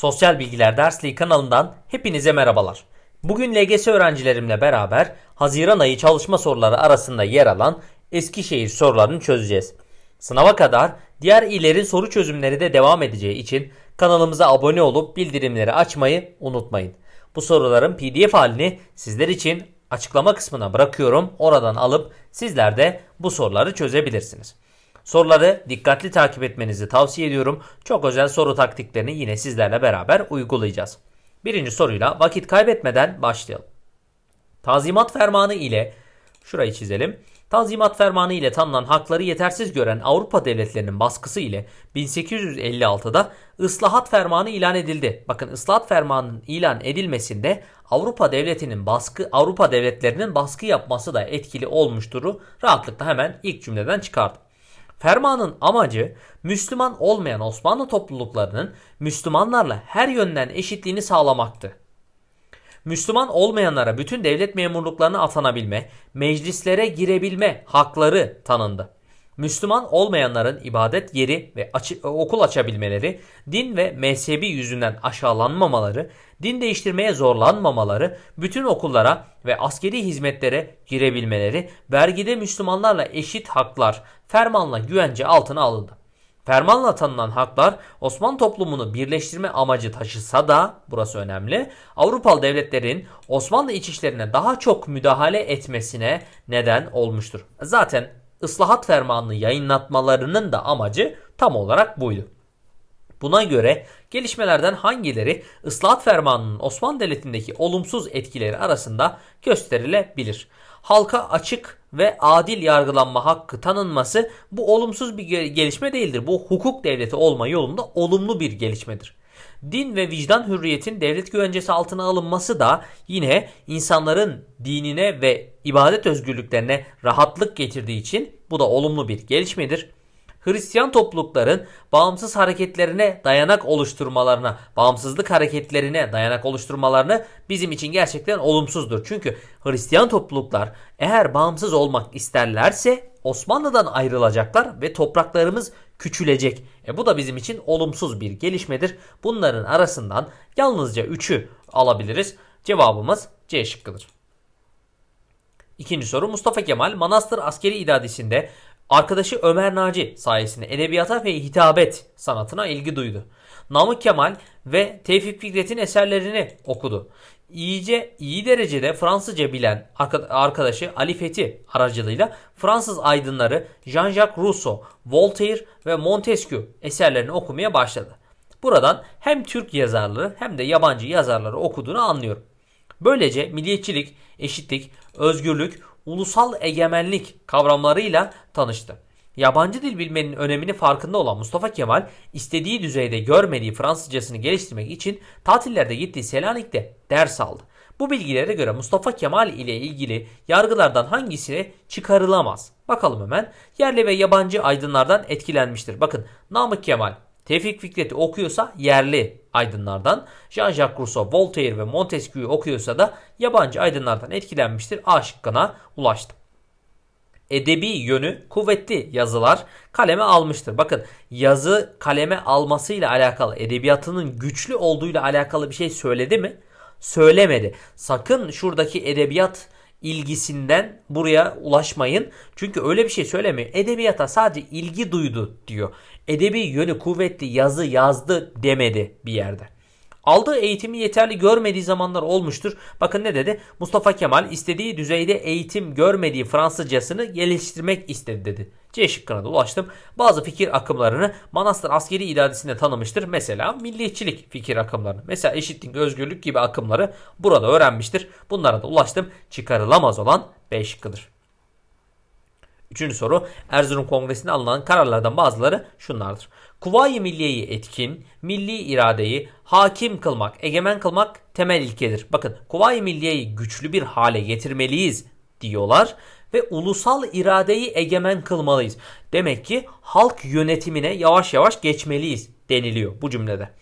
Sosyal Bilgiler Dersliği kanalından hepinize merhabalar. Bugün LGS öğrencilerimle beraber Haziran ayı çalışma soruları arasında yer alan Eskişehir sorularını çözeceğiz. Sınava kadar diğer illerin soru çözümleri de devam edeceği için kanalımıza abone olup bildirimleri açmayı unutmayın. Bu soruların PDF halini sizler için açıklama kısmına bırakıyorum. Oradan alıp sizler de bu soruları çözebilirsiniz. Soruları dikkatli takip etmenizi tavsiye ediyorum. Çok özel soru taktiklerini yine sizlerle beraber uygulayacağız. Birinci soruyla vakit kaybetmeden başlayalım. Tanzimat Fermanı ile şurayı çizelim. Tanzimat Fermanı ile tanınan hakları yetersiz gören Avrupa devletlerinin baskısı ile 1856'da Islahat Fermanı ilan edildi. Bakın Islahat Fermanı'nın ilan edilmesinde Avrupa devletinin baskı Avrupa devletlerinin baskı yapması da etkili olmuşturu rahatlıkla hemen ilk cümleden çıkardım. Fermanın amacı Müslüman olmayan Osmanlı topluluklarının Müslümanlarla her yönden eşitliğini sağlamaktı. Müslüman olmayanlara bütün devlet memurluklarına atanabilme, meclislere girebilme hakları tanındı. Müslüman olmayanların ibadet yeri ve açı- okul açabilmeleri, din ve mezhebi yüzünden aşağılanmamaları, din değiştirmeye zorlanmamaları, bütün okullara ve askeri hizmetlere girebilmeleri, vergide Müslümanlarla eşit haklar fermanla güvence altına alındı. Fermanla tanınan haklar Osmanlı toplumunu birleştirme amacı taşısa da burası önemli. Avrupalı devletlerin Osmanlı iç işlerine daha çok müdahale etmesine neden olmuştur. Zaten ıslahat fermanını yayınlatmalarının da amacı tam olarak buydu. Buna göre gelişmelerden hangileri ıslahat fermanının Osmanlı Devleti'ndeki olumsuz etkileri arasında gösterilebilir? Halka açık ve adil yargılanma hakkı tanınması bu olumsuz bir ge- gelişme değildir. Bu hukuk devleti olma yolunda olumlu bir gelişmedir. Din ve vicdan hürriyetin devlet güvencesi altına alınması da yine insanların dinine ve ibadet özgürlüklerine rahatlık getirdiği için bu da olumlu bir gelişmedir. Hristiyan toplulukların bağımsız hareketlerine dayanak oluşturmalarına, bağımsızlık hareketlerine dayanak oluşturmalarını bizim için gerçekten olumsuzdur. Çünkü Hristiyan topluluklar eğer bağımsız olmak isterlerse Osmanlı'dan ayrılacaklar ve topraklarımız küçülecek. E bu da bizim için olumsuz bir gelişmedir. Bunların arasından yalnızca 3'ü alabiliriz. Cevabımız C şıkkıdır. İkinci soru Mustafa Kemal Manastır Askeri İdadisi'nde arkadaşı Ömer Naci sayesinde edebiyata ve hitabet sanatına ilgi duydu. Namık Kemal ve Tevfik Fikret'in eserlerini okudu. İyice iyi derecede Fransızca bilen arka- arkadaşı Ali Fethi aracılığıyla Fransız aydınları Jean-Jacques Rousseau, Voltaire ve Montesquieu eserlerini okumaya başladı. Buradan hem Türk yazarları hem de yabancı yazarları okuduğunu anlıyorum. Böylece milliyetçilik, eşitlik, özgürlük, ulusal egemenlik kavramlarıyla tanıştı. Yabancı dil bilmenin önemini farkında olan Mustafa Kemal istediği düzeyde görmediği Fransızcasını geliştirmek için tatillerde gittiği Selanik'te ders aldı. Bu bilgilere göre Mustafa Kemal ile ilgili yargılardan hangisine çıkarılamaz? Bakalım hemen. Yerli ve yabancı aydınlardan etkilenmiştir. Bakın Namık Kemal Tevfik Fikret'i okuyorsa yerli aydınlardan, Jean-Jacques Rousseau, Voltaire ve Montesquieu'yu okuyorsa da yabancı aydınlardan etkilenmiştir. A şıkkına ulaştım. Edebi yönü kuvvetli yazılar kaleme almıştır. Bakın yazı kaleme almasıyla alakalı edebiyatının güçlü olduğuyla alakalı bir şey söyledi mi? Söylemedi. Sakın şuradaki edebiyat ilgisinden buraya ulaşmayın. Çünkü öyle bir şey söylemiyor. Edebiyata sadece ilgi duydu diyor. Edebi yönü kuvvetli yazı yazdı demedi bir yerde. Aldığı eğitimi yeterli görmediği zamanlar olmuştur. Bakın ne dedi? Mustafa Kemal istediği düzeyde eğitim görmediği Fransızcasını geliştirmek istedi dedi. C şıkkına da ulaştım. Bazı fikir akımlarını Manastır askeri iradesinde tanımıştır. Mesela milliyetçilik fikir akımlarını. Mesela eşitlik, özgürlük gibi akımları burada öğrenmiştir. Bunlara da ulaştım. Çıkarılamaz olan B şıkkıdır. Üçüncü soru Erzurum Kongresi'nde alınan kararlardan bazıları şunlardır. Kuvayi milliyeyi etkin, milli iradeyi hakim kılmak, egemen kılmak temel ilkedir. Bakın Kuvayi milliyeyi güçlü bir hale getirmeliyiz diyorlar ve ulusal iradeyi egemen kılmalıyız. Demek ki halk yönetimine yavaş yavaş geçmeliyiz deniliyor bu cümlede.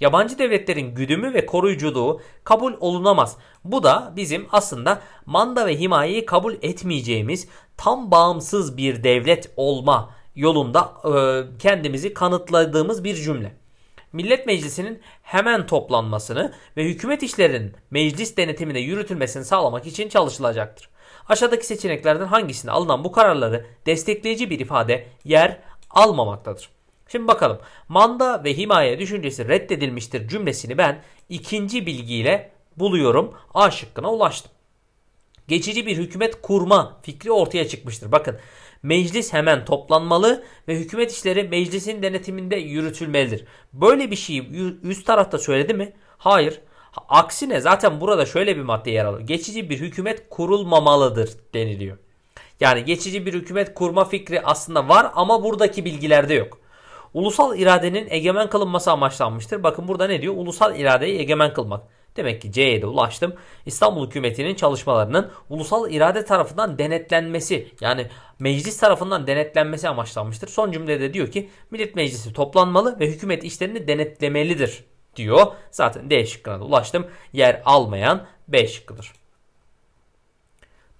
Yabancı devletlerin güdümü ve koruyuculuğu kabul olunamaz. Bu da bizim aslında manda ve himayeyi kabul etmeyeceğimiz tam bağımsız bir devlet olma yolunda e, kendimizi kanıtladığımız bir cümle. Millet Meclisi'nin hemen toplanmasını ve hükümet işlerinin meclis denetiminde yürütülmesini sağlamak için çalışılacaktır. Aşağıdaki seçeneklerden hangisinde alınan bu kararları destekleyici bir ifade yer almamaktadır. Şimdi bakalım. Manda ve himaye düşüncesi reddedilmiştir cümlesini ben ikinci bilgiyle buluyorum. A şıkkına ulaştım. Geçici bir hükümet kurma fikri ortaya çıkmıştır. Bakın meclis hemen toplanmalı ve hükümet işleri meclisin denetiminde yürütülmelidir. Böyle bir şeyi üst tarafta söyledi mi? Hayır. Aksine zaten burada şöyle bir madde yer alıyor. Geçici bir hükümet kurulmamalıdır deniliyor. Yani geçici bir hükümet kurma fikri aslında var ama buradaki bilgilerde yok. Ulusal iradenin egemen kılınması amaçlanmıştır. Bakın burada ne diyor? Ulusal iradeyi egemen kılmak. Demek ki C'ye de ulaştım. İstanbul hükümetinin çalışmalarının ulusal irade tarafından denetlenmesi yani meclis tarafından denetlenmesi amaçlanmıştır. Son cümlede diyor ki Millet Meclisi toplanmalı ve hükümet işlerini denetlemelidir diyor. Zaten D şıkkına da ulaştım. Yer almayan B şıkkıdır.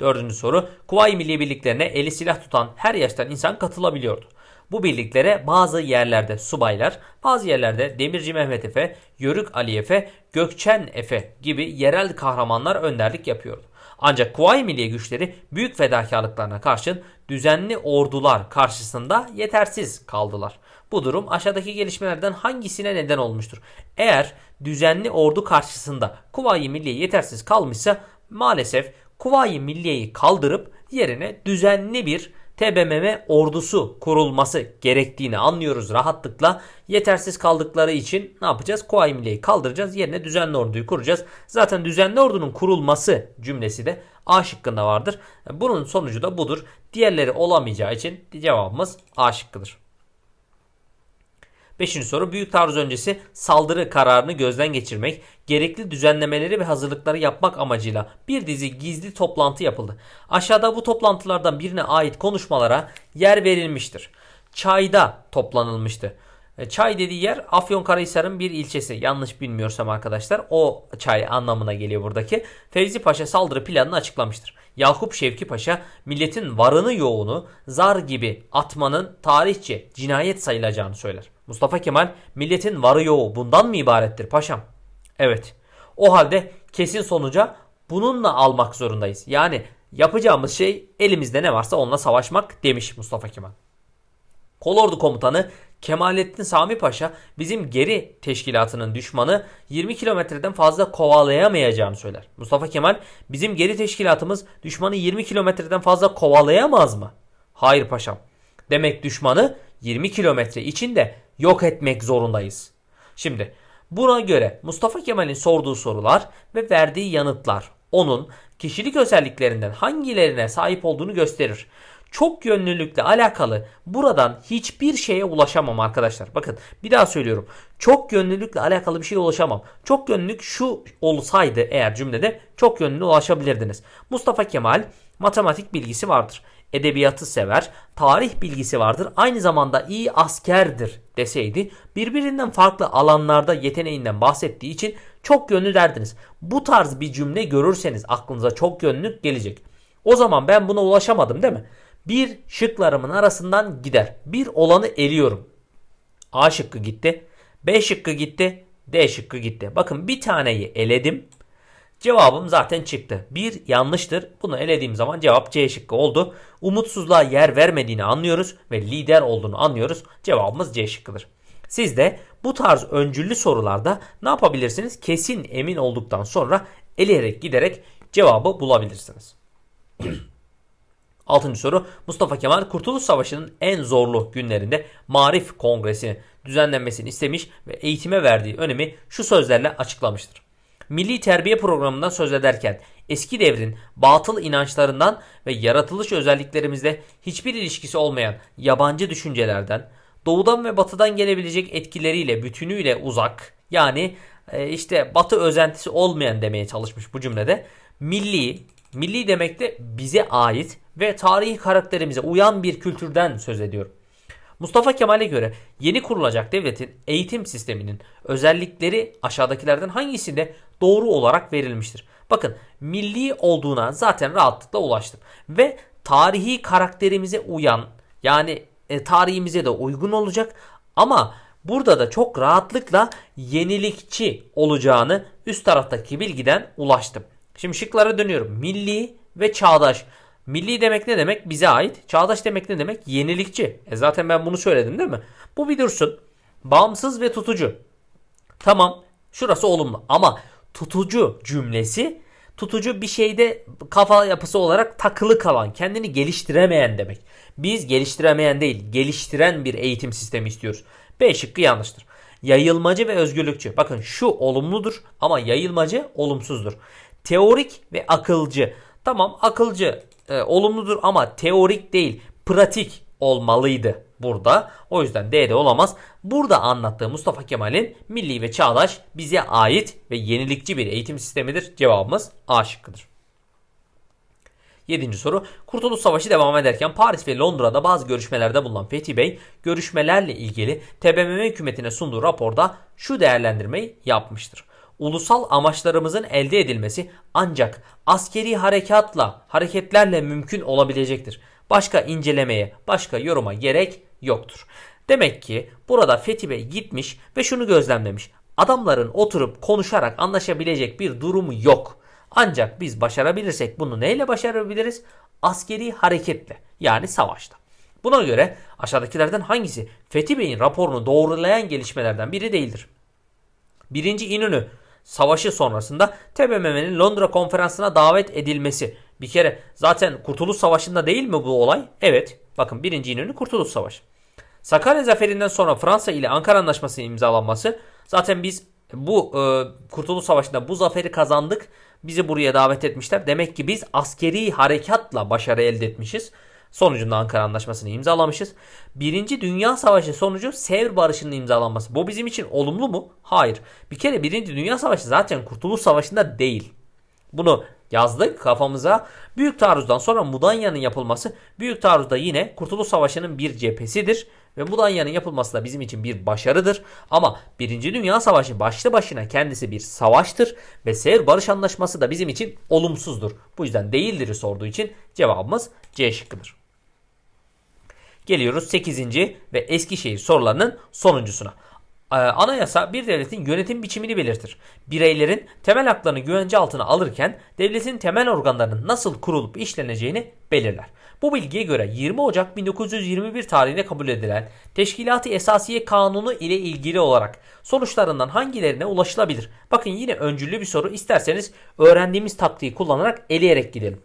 Dördüncü soru. Kuvayi Milli Birliklerine eli silah tutan her yaştan insan katılabiliyordu. Bu birliklere bazı yerlerde subaylar, bazı yerlerde Demirci Mehmet Efe, Yörük Ali Efe, Gökçen Efe gibi yerel kahramanlar önderlik yapıyordu. Ancak Kuvayi Milliye güçleri büyük fedakarlıklarına karşın düzenli ordular karşısında yetersiz kaldılar. Bu durum aşağıdaki gelişmelerden hangisine neden olmuştur? Eğer düzenli ordu karşısında Kuvayi Milliye yetersiz kalmışsa maalesef Kuvayi Milliye'yi kaldırıp yerine düzenli bir TBMM ordusu kurulması gerektiğini anlıyoruz rahatlıkla. Yetersiz kaldıkları için ne yapacağız? Kuvayi kaldıracağız. Yerine düzenli orduyu kuracağız. Zaten düzenli ordunun kurulması cümlesi de A şıkkında vardır. Bunun sonucu da budur. Diğerleri olamayacağı için cevabımız A şıkkıdır. Beşinci soru büyük taarruz öncesi saldırı kararını gözden geçirmek, gerekli düzenlemeleri ve hazırlıkları yapmak amacıyla bir dizi gizli toplantı yapıldı. Aşağıda bu toplantılardan birine ait konuşmalara yer verilmiştir. Çay'da toplanılmıştı. E, çay dediği yer Afyonkarahisar'ın bir ilçesi. Yanlış bilmiyorsam arkadaşlar o çay anlamına geliyor buradaki. Fevzi Paşa saldırı planını açıklamıştır. Yakup Şevki Paşa milletin varını yoğunu zar gibi atmanın tarihçe cinayet sayılacağını söyler. Mustafa Kemal milletin varı yoğu bundan mı ibarettir paşam? Evet. O halde kesin sonuca bununla almak zorundayız. Yani yapacağımız şey elimizde ne varsa onunla savaşmak demiş Mustafa Kemal. Kolordu komutanı Kemalettin Sami Paşa bizim geri teşkilatının düşmanı 20 kilometreden fazla kovalayamayacağını söyler. Mustafa Kemal bizim geri teşkilatımız düşmanı 20 kilometreden fazla kovalayamaz mı? Hayır paşam. Demek düşmanı 20 kilometre içinde yok etmek zorundayız. Şimdi buna göre Mustafa Kemal'in sorduğu sorular ve verdiği yanıtlar onun kişilik özelliklerinden hangilerine sahip olduğunu gösterir çok yönlülükle alakalı buradan hiçbir şeye ulaşamam arkadaşlar. Bakın bir daha söylüyorum. Çok yönlülükle alakalı bir şeye ulaşamam. Çok yönlülük şu olsaydı eğer cümlede çok yönlü ulaşabilirdiniz. Mustafa Kemal matematik bilgisi vardır. Edebiyatı sever, tarih bilgisi vardır. Aynı zamanda iyi askerdir deseydi birbirinden farklı alanlarda yeteneğinden bahsettiği için çok yönlü derdiniz. Bu tarz bir cümle görürseniz aklınıza çok yönlülük gelecek. O zaman ben buna ulaşamadım değil mi? bir şıklarımın arasından gider. Bir olanı eliyorum. A şıkkı gitti. B şıkkı gitti. D şıkkı gitti. Bakın bir taneyi eledim. Cevabım zaten çıktı. Bir yanlıştır. Bunu elediğim zaman cevap C şıkkı oldu. Umutsuzluğa yer vermediğini anlıyoruz ve lider olduğunu anlıyoruz. Cevabımız C şıkkıdır. Siz de bu tarz öncüllü sorularda ne yapabilirsiniz? Kesin emin olduktan sonra eleyerek giderek cevabı bulabilirsiniz. Altıncı soru Mustafa Kemal Kurtuluş Savaşı'nın en zorlu günlerinde Marif Kongresi'nin düzenlenmesini istemiş ve eğitime verdiği önemi şu sözlerle açıklamıştır. Milli terbiye programından söz ederken eski devrin batıl inançlarından ve yaratılış özelliklerimizde hiçbir ilişkisi olmayan yabancı düşüncelerden, doğudan ve batıdan gelebilecek etkileriyle bütünüyle uzak yani e, işte batı özentisi olmayan demeye çalışmış bu cümlede. Milli, milli demek de bize ait ve tarihi karakterimize uyan bir kültürden söz ediyorum. Mustafa Kemal'e göre yeni kurulacak devletin eğitim sisteminin özellikleri aşağıdakilerden hangisinde doğru olarak verilmiştir? Bakın milli olduğuna zaten rahatlıkla ulaştım. Ve tarihi karakterimize uyan yani e, tarihimize de uygun olacak ama Burada da çok rahatlıkla yenilikçi olacağını üst taraftaki bilgiden ulaştım. Şimdi şıklara dönüyorum. Milli ve çağdaş. Milli demek ne demek? Bize ait. Çağdaş demek ne demek? Yenilikçi. E zaten ben bunu söyledim değil mi? Bu bir dursun. Bağımsız ve tutucu. Tamam. Şurası olumlu. Ama tutucu cümlesi tutucu bir şeyde kafa yapısı olarak takılı kalan, kendini geliştiremeyen demek. Biz geliştiremeyen değil, geliştiren bir eğitim sistemi istiyoruz. B şıkkı yanlıştır. Yayılmacı ve özgürlükçü. Bakın şu olumludur ama yayılmacı olumsuzdur. Teorik ve akılcı. Tamam akılcı e, olumludur ama teorik değil, pratik olmalıydı burada. O yüzden D'de olamaz. Burada anlattığı Mustafa Kemal'in milli ve çağdaş bize ait ve yenilikçi bir eğitim sistemidir. Cevabımız A şıkkıdır. Yedinci soru. Kurtuluş Savaşı devam ederken Paris ve Londra'da bazı görüşmelerde bulunan Fethi Bey, görüşmelerle ilgili TBMM hükümetine sunduğu raporda şu değerlendirmeyi yapmıştır. Ulusal amaçlarımızın elde edilmesi ancak askeri harekatla, hareketlerle mümkün olabilecektir. Başka incelemeye, başka yoruma gerek yoktur. Demek ki burada Fethi Bey gitmiş ve şunu gözlemlemiş. Adamların oturup konuşarak anlaşabilecek bir durumu yok. Ancak biz başarabilirsek bunu neyle başarabiliriz? Askeri hareketle yani savaşta. Buna göre aşağıdakilerden hangisi Fethi Bey'in raporunu doğrulayan gelişmelerden biri değildir? Birinci İnönü Savaşı sonrasında TBMM'nin Londra konferansına davet edilmesi. Bir kere zaten Kurtuluş Savaşı'nda değil mi bu olay? Evet. Bakın birinci İnönü Kurtuluş Savaşı. Sakarya zaferinden sonra Fransa ile Ankara Anlaşması'nın imzalanması. Zaten biz bu e, Kurtuluş Savaşı'nda bu zaferi kazandık. Bizi buraya davet etmişler. Demek ki biz askeri harekatla başarı elde etmişiz. Sonucunda Ankara Anlaşması'nı imzalamışız. Birinci Dünya Savaşı sonucu Sevr Barışı'nın imzalanması. Bu bizim için olumlu mu? Hayır. Bir kere Birinci Dünya Savaşı zaten Kurtuluş Savaşı'nda değil. Bunu yazdık kafamıza. Büyük taarruzdan sonra Mudanya'nın yapılması Büyük taarruzda yine Kurtuluş Savaşı'nın bir cephesidir. Ve Mudanya'nın yapılması da bizim için bir başarıdır. Ama Birinci Dünya Savaşı başlı başına kendisi bir savaştır. Ve Sevr Barış Anlaşması da bizim için olumsuzdur. Bu yüzden değildir sorduğu için cevabımız C şıkkıdır. Geliyoruz 8. ve Eskişehir sorularının sonuncusuna. Ee, anayasa bir devletin yönetim biçimini belirtir. Bireylerin temel haklarını güvence altına alırken devletin temel organlarının nasıl kurulup işleneceğini belirler. Bu bilgiye göre 20 Ocak 1921 tarihinde kabul edilen Teşkilat-ı Esasiye Kanunu ile ilgili olarak sonuçlarından hangilerine ulaşılabilir? Bakın yine öncüllü bir soru. İsterseniz öğrendiğimiz taktiği kullanarak eleyerek gidelim.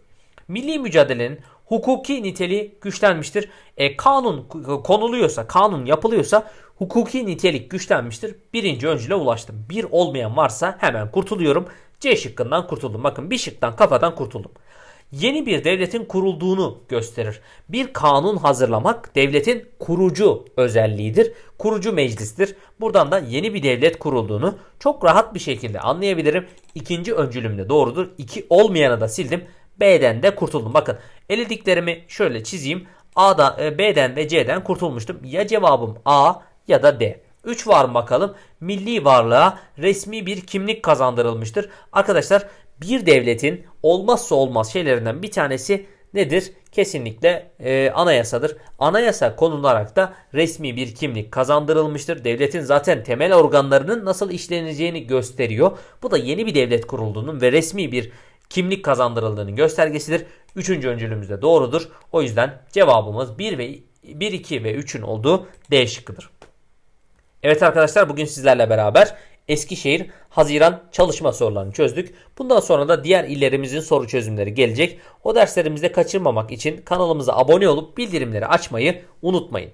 Milli mücadelenin hukuki niteliği güçlenmiştir. E, kanun konuluyorsa, kanun yapılıyorsa hukuki nitelik güçlenmiştir. Birinci öncüle ulaştım. Bir olmayan varsa hemen kurtuluyorum. C şıkkından kurtuldum. Bakın bir şıktan kafadan kurtuldum. Yeni bir devletin kurulduğunu gösterir. Bir kanun hazırlamak devletin kurucu özelliğidir. Kurucu meclistir. Buradan da yeni bir devlet kurulduğunu çok rahat bir şekilde anlayabilirim. İkinci öncülümde doğrudur. İki olmayanı da sildim. B'den de kurtuldum. Bakın elediklerimi şöyle çizeyim. A'da, e, B'den ve C'den kurtulmuştum. Ya cevabım A ya da D. 3 var mı bakalım? Milli varlığa resmi bir kimlik kazandırılmıştır. Arkadaşlar bir devletin olmazsa olmaz şeylerinden bir tanesi nedir? Kesinlikle e, anayasadır. Anayasa konularak da resmi bir kimlik kazandırılmıştır. Devletin zaten temel organlarının nasıl işleneceğini gösteriyor. Bu da yeni bir devlet kurulduğunun ve resmi bir kimlik kazandırıldığının göstergesidir. Üçüncü öncülümüz de doğrudur. O yüzden cevabımız 1 ve 1, 2 ve 3'ün olduğu D şıkkıdır. Evet arkadaşlar bugün sizlerle beraber Eskişehir Haziran çalışma sorularını çözdük. Bundan sonra da diğer illerimizin soru çözümleri gelecek. O derslerimizde kaçırmamak için kanalımıza abone olup bildirimleri açmayı unutmayın.